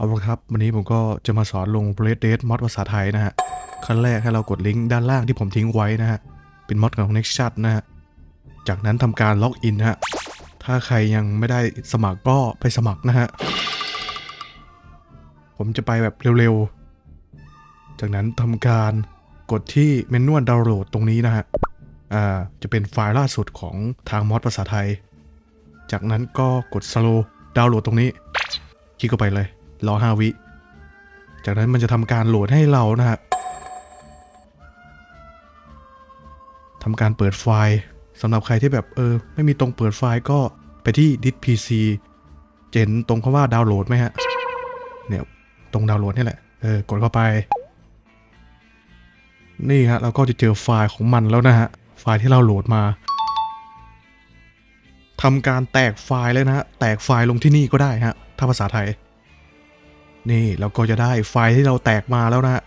เอาละครับ วันนี้ผมก็จะมาสอนลง Red Dead มอดภาษาไทยนะฮะ ขั้นแรกให้เรากดลิงก์ด้านล่างที่ผมทิ้งไว้นะฮะ เป็นมอดของ Nextchat นะฮะ จากนั้นทำการล็อกอินฮะ ถ้าใครยังไม่ได้สมัครก็ไปสมัครนะฮะ ผมจะไปแบบเร็วๆ จากนั้นทำการกดที่เมนูดาวน์โหลดตรงนี้นะฮะ อ่า จะเป็นไฟล์ล่าสุดของทางมอดภาษาไทย จากนั้นก็กด slow ดาวน์โหลดตรงนี้ คลิกเข้าไปเลย รอ5วิ จากนั้นมันจะทำการโหลดให้เรานะฮะทำการเปิดไฟล์สำหรับใครที่แบบเออ ไม่มีตรงเปิดไฟล์ก็ไปที่ดิส PC เจนตรงคำว่าดาวน์โหลดไหมฮะ เนี่ยตรงดาวน์โหลดนี่แหละ เออกดเข้าไป นี่ฮะเราก็จะเจอไฟล์ของมันแล้วนะฮะ ไฟล์ที่เราโหลดมาทำการแตกไฟล์เลยนะฮะ แตกไฟล์ลงที่นี่ก็ได้ฮะ ถ้าภาษาไทย นี่เราก็จะได้ไฟล์ที่เราแตกมาแล้วนะ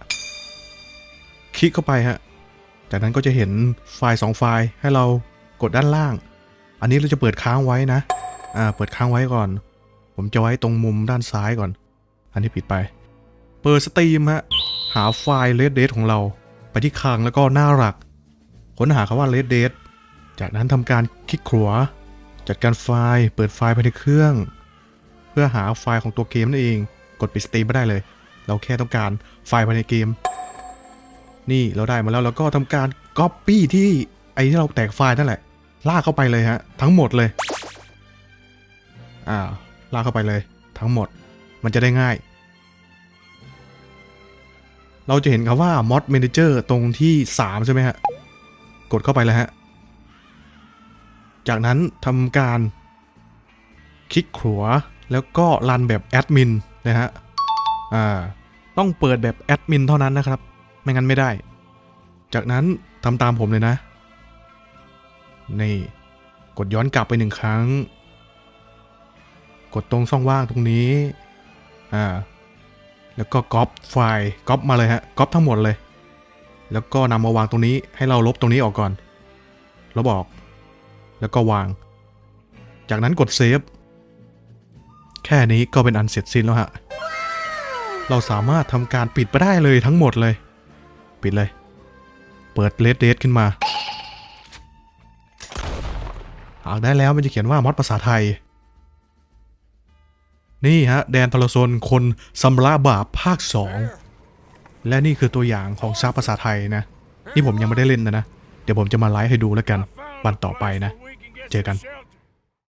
คลิกเข้าไปฮะ จากนั้นก็จะเห็นไฟล์2ไฟล์ให้เรากดด้านล่าง อันนี้เราจะเปิดค้างไว้นะ อ่า เปิดค้างไว้ก่อน ผมจะไว้ตรงมุมด้านซ้ายก่อน อันนี้ปิดไป เปิดสตรีมฮะ หาไฟล์ Red Dead ของเรา ไปที่คลังแล้วก็หน้าหลัก ค้นหาคำว่า Red Dead จากนั้นทำการคลิกขวาจัดการไฟล์ เปิดไฟล์ภายในเครื่อง เพื่อหาไฟล์ของตัวเกมนั่นเอง กดปิดสตรีมไม่ได้เลย เราแค่ต้องการไฟล์ภายในเกม นี่เราได้มาแล้วเราก็ทำการ Copy ที่ไอ้ที่เราแตกไฟล์นั่นแหละ ลากเข้าไปเลยฮะ ทั้งหมดเลย อ่า ลากเข้าไปเลย ทั้งหมด มันจะได้ง่าย เราจะเห็นคำว่า mod manager ตรงที่ 3 ใช่ไหมฮะ กดเข้าไปเลยฮะ จากนั้นทำการคลิกขวาแล้วก็รันแบบแอดมิน นะฮะ อ่า ต้องเปิดแบบแอดมินเท่านั้นนะครับ ไม่งั้นไม่ได้ จากนั้นทำตามผมเลยนะ นี่ กดย้อนกลับไปหนึ่งครั้ง กดตรงช่องว่างตรงนี้ อ่า แล้วก็ก๊อปไฟล์ก๊อปมาเลยฮะก๊อปทั้งหมดเลย แล้วก็นำมาวางตรงนี้ให้เราลบตรงนี้ออกก่อนลบออก แล้วก็วาง จากนั้นกดเซฟ แค่นี้ก็เป็นอันเสร็จสิ้นแล้วฮะ เราสามารถทำการปิดไปได้เลยทั้งหมดเลย ปิดเลย เปิดเลดเดสขึ้นมาหากได้แล้วมันจะเขียนว่ามอดภาษาไทย นี่ฮะ แดนทรซนคนสำระบาปภาค 2 และนี่คือตัวอย่างของซับภาษาไทยนะ นี่ผมยังไม่ได้เล่นนะนะ เดี๋ยวผมจะมาไลฟ์ให้ดูแล้วกัน วันต่อไปนะ เจอกัน